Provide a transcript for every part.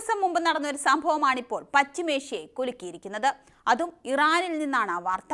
ദിവസം മുമ്പ് നടന്ന ഒരു സംഭവമാണിപ്പോൾ പശ്ചിമേഷ്യയെ കുലുക്കിയിരിക്കുന്നത്. അതും ഇറാനിൽ നിന്നാണ് ആ വാർത്ത.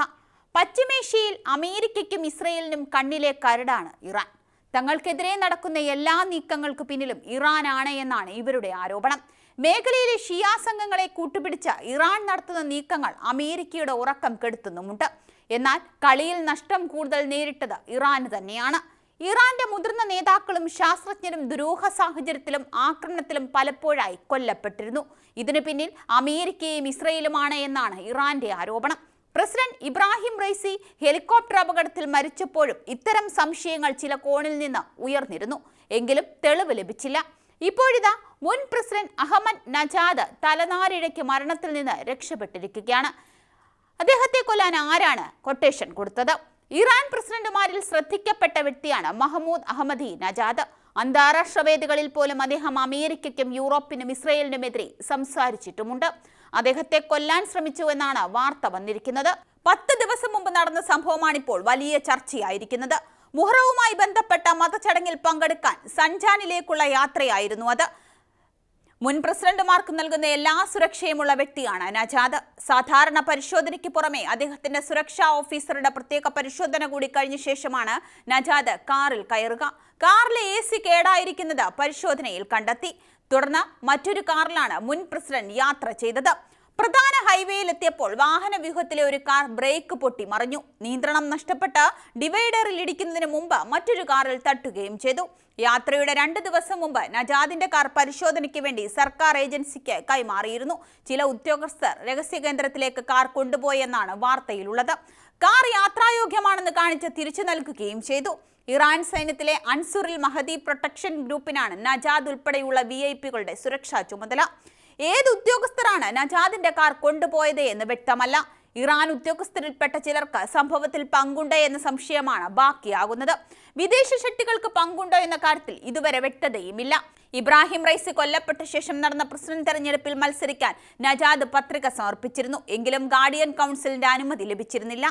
പശ്ചിമേഷ്യയിൽ അമേരിക്കയ്ക്കും ഇസ്രയേലിനും കണ്ണിലെ കരടാണ് ഇറാൻ. തങ്ങൾക്കെതിരെ നടക്കുന്ന എല്ലാ നീക്കങ്ങൾക്ക് പിന്നിലും ഇറാനാണ് എന്നാണ് ഇവരുടെ ആരോപണം. മേഖലയിലെ ഷിയാ സംഘങ്ങളെ കൂട്ടുപിടിച്ച ഇറാൻ നടത്തുന്ന നീക്കങ്ങൾ അമേരിക്കയുടെ ഉറക്കം കെടുത്തുന്നുമുണ്ട്. എന്നാൽ കളിയിൽ നഷ്ടം കൂടുതൽ നേരിട്ടത് ഇറാന് തന്നെയാണ്. ഇറാന്റെ മുതിർന്ന നേതാക്കളും ശാസ്ത്രജ്ഞരും ദുരൂഹ സാഹചര്യത്തിലും ആക്രമണത്തിലും പലപ്പോഴായി കൊല്ലപ്പെട്ടിരുന്നു. ഇതിനു പിന്നിൽ അമേരിക്കയും ഇസ്രയേലുമാണ് എന്നാണ് ഇറാന്റെ ആരോപണം. പ്രസിഡന്റ് ഇബ്രാഹിം റൈസി ഹെലികോപ്റ്റർ അപകടത്തിൽ മരിച്ചപ്പോഴും ഇത്തരം സംശയങ്ങൾ ചില കോണിൽ നിന്ന് ഉയർന്നിരുന്നു. എങ്കിലും തെളിവ് ലഭിച്ചില്ല. ഇപ്പോഴിതാ മുൻ പ്രസിഡന്റ് അഹമ്മദ് നജാദ് തലനാരിഴയ്ക്ക് മരണത്തിൽ നിന്ന് രക്ഷപ്പെട്ടിരിക്കുകയാണ്. അദ്ദേഹത്തെ കൊല്ലാൻ ആരാണ് കൊട്ടേഷൻ കൊടുത്തത്? ഇറാൻ പ്രസിഡന്റുമാരിൽ ശ്രദ്ധിക്കപ്പെട്ട വ്യക്തിയാണ് മഹമ്മൂദ് അഹമ്മദി നജാദ്. അന്താരാഷ്ട്ര വേദികളിൽ പോലും അദ്ദേഹം അമേരിക്കയ്ക്കും യൂറോപ്പിനും ഇസ്രയേലിനുമെതിരെ സംസാരിച്ചിട്ടുമുണ്ട്. അദ്ദേഹത്തെ കൊല്ലാൻ ശ്രമിച്ചു എന്നാണ് വാർത്ത വന്നിരിക്കുന്നത്. പത്ത് ദിവസം മുമ്പ് നടന്ന സംഭവമാണിപ്പോൾ വലിയ ചർച്ചയായിരിക്കുന്നത്. മുഹറവുമായി ബന്ധപ്പെട്ട മതചടങ്ങിൽ പങ്കെടുക്കാൻ സഞ്ചാനിലേക്കുള്ള യാത്രയായിരുന്നു അത്. മുൻ പ്രസിഡന്റുമാർക്ക് നൽകുന്ന എല്ലാ സുരക്ഷയുമുള്ള വ്യക്തിയാണ് നജാദ്. സാധാരണ പരിശോധനയ്ക്ക് പുറമെ അദ്ദേഹത്തിന്റെ സുരക്ഷാ ഓഫീസറുടെ പ്രത്യേക പരിശോധന കൂടി കഴിഞ്ഞ ശേഷമാണ് നജാദ് കാറിൽ കയറുക. കാറിലെ എ സി കേടായിരിക്കുന്നത് പരിശോധനയിൽ കണ്ടെത്തി. തുടർന്ന് മറ്റൊരു കാറിലാണ് മുൻ പ്രസിഡന്റ് യാത്ര ചെയ്തത്. പ്രധാന ഹൈവേയിലെത്തിയപ്പോൾ വാഹന വ്യൂഹത്തിലെ ഒരു കാർ ബ്രേക്ക് പൊട്ടി മറിഞ്ഞു. നിയന്ത്രണം നഷ്ടപ്പെട്ട് ഡിവൈഡറിൽ ഇടിക്കുന്നതിന് മുമ്പ് മറ്റൊരു കാറിൽ തട്ടുകയും ചെയ്തു. യാത്രയുടെ രണ്ട് ദിവസം മുമ്പ് നജാദിന്റെ കാർ പരിശോധനയ്ക്ക് വേണ്ടി സർക്കാർ ഏജൻസിക്ക് കൈമാറിയിരുന്നു. ചില ഉദ്യോഗസ്ഥർ രഹസ്യ കേന്ദ്രത്തിലേക്ക് കാർ കൊണ്ടുപോയെന്നാണ് വാർത്തയിലുള്ളത്. കാർ യാത്രായോഗ്യമാണെന്ന് കാണിച്ച് തിരിച്ചു നൽകുകയും ചെയ്തു. ഇറാൻ സൈന്യത്തിലെ അൻസുറിൽ മഹദി പ്രൊട്ടക്ഷൻ ഗ്രൂപ്പിനാണ് നജാദ് ഉൾപ്പെടെയുള്ള വി ഐ പികളുടെ സുരക്ഷാ ചുമതല. ഏത് ഉദ്യോഗസ്ഥരാണ് നജാദിന്റെ കാർ കൊണ്ടുപോയത് എന്ന് വ്യക്തമല്ല. ഇറാൻ ഉദ്യോഗസ്ഥരിൽപ്പെട്ട ചിലർക്ക് സംഭവത്തിൽ പങ്കുണ്ട് എന്ന സംശയമാണ് ബാക്കിയാകുന്നത്. വിദേശ ശക്തികൾക്ക് പങ്കുണ്ടോ എന്ന കാര്യത്തിൽ ഇതുവരെ വ്യക്തതയുമില്ല. ഇബ്രാഹിം റൈസ് കൊല്ലപ്പെട്ട ശേഷം നടന്ന പ്രസിഡന്റ് തെരഞ്ഞെടുപ്പിൽ മത്സരിക്കാൻ നജാദ് പത്രിക സമർപ്പിച്ചിരുന്നു. എങ്കിലും ഗാർഡിയൻ കൗൺസിലിന്റെ അനുമതി ലഭിച്ചിരുന്നില്ല.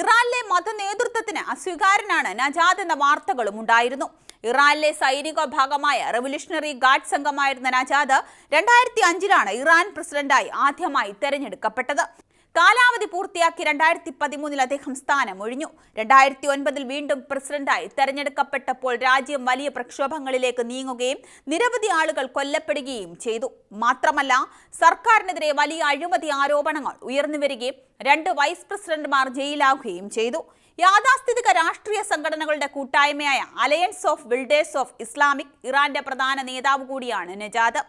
ഇറാനിലെ മതനേതൃത്വത്തിന് അസ്വീകാരനാണ് നജാദ് എന്ന വാർത്തകളും ഉണ്ടായിരുന്നു. ഇറാനിലെ സൈനിക ഭാഗമായ റവല്യൂഷണറി ഗാർഡ് സംഘമായിരുന്ന നജാദ് രണ്ടായിരത്തി അഞ്ചിലാണ് ഇറാൻ പ്രസിഡന്റായി ആദ്യമായി തെരഞ്ഞെടുക്കപ്പെട്ടത്. കാലാവധി പൂർത്തിയാക്കി രണ്ടായിരത്തി പതിമൂന്നിൽ അദ്ദേഹം സ്ഥാനം ഒഴിഞ്ഞു രണ്ടായിരത്തി ഒൻപതിൽ വീണ്ടും പ്രസിഡന്റായി തെരഞ്ഞെടുക്കപ്പെട്ടപ്പോൾ രാജ്യം വലിയ പ്രക്ഷോഭങ്ങളിലേക്ക് നീങ്ങുകയും നിരവധി ആളുകൾ കൊല്ലപ്പെടുകയും ചെയ്തു. മാത്രമല്ല സർക്കാരിനെതിരെ വലിയ അഴിമതി ആരോപണങ്ങൾ ഉയർന്നുവരികയും രണ്ട് വൈസ് പ്രസിഡന്റുമാർ ജയിലാകുകയും ചെയ്തു. യാഥാസ്ഥിതിക രാഷ്ട്രീയ സംഘടനകളുടെ കൂട്ടായ്മയായ alliance of builders of Islamic ഇറാന്റെ പ്രധാന നേതാവ് കൂടിയാണ് നജാദ്.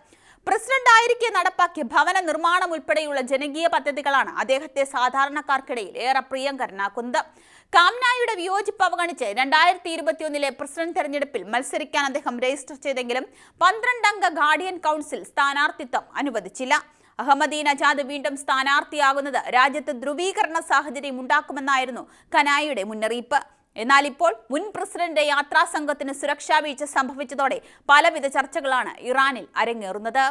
പ്രസിഡന്റ് ആയിരിക്കെ നടപ്പാക്കിയ ഭവന നിർമ്മാണം ഉൾപ്പെടെയുള്ള ജനകീയ പദ്ധതികളാണ് അദ്ദേഹത്തെ സാധാരണക്കാർക്കിടയിൽ ഏറെ പ്രിയങ്കരനാക്കുന്നത് കാംനായുടെ വിയോജിപ്പ് അവഗണിച്ച് രണ്ടായിരത്തി ഇരുപത്തിയൊന്നിലെ പ്രസിഡന്റ് തെരഞ്ഞെടുപ്പിൽ മത്സരിക്കാൻ അദ്ദേഹം രജിസ്റ്റർ ചെയ്തെങ്കിലും പന്ത്രണ്ടംഗ ഗാർഡിയൻ കൗൺസിൽ സ്ഥാനാർത്ഥിത്വം അനുവദിച്ചില്ല. അഹമ്മദീൻ അജാദ് വീണ്ടും സ്ഥാനാർത്ഥിയാകുന്നത് രാജ്യത്ത് ധ്രുവീകരണ സാഹചര്യം ഉണ്ടാക്കുമെന്നായിരുന്നു കനായിയുടെ മുന്നറിയിപ്പ്. എന്നാൽ ഇപ്പോൾ മുൻ പ്രസിഡന്റ് യാത്രാ സംഘത്തിന് സുരക്ഷാ വീഴ്ച സംഭവിച്ചതോടെ പലവിധ ചർച്ചകളാണ് ഇറാനിൽ അരങ്ങേറുന്നത്.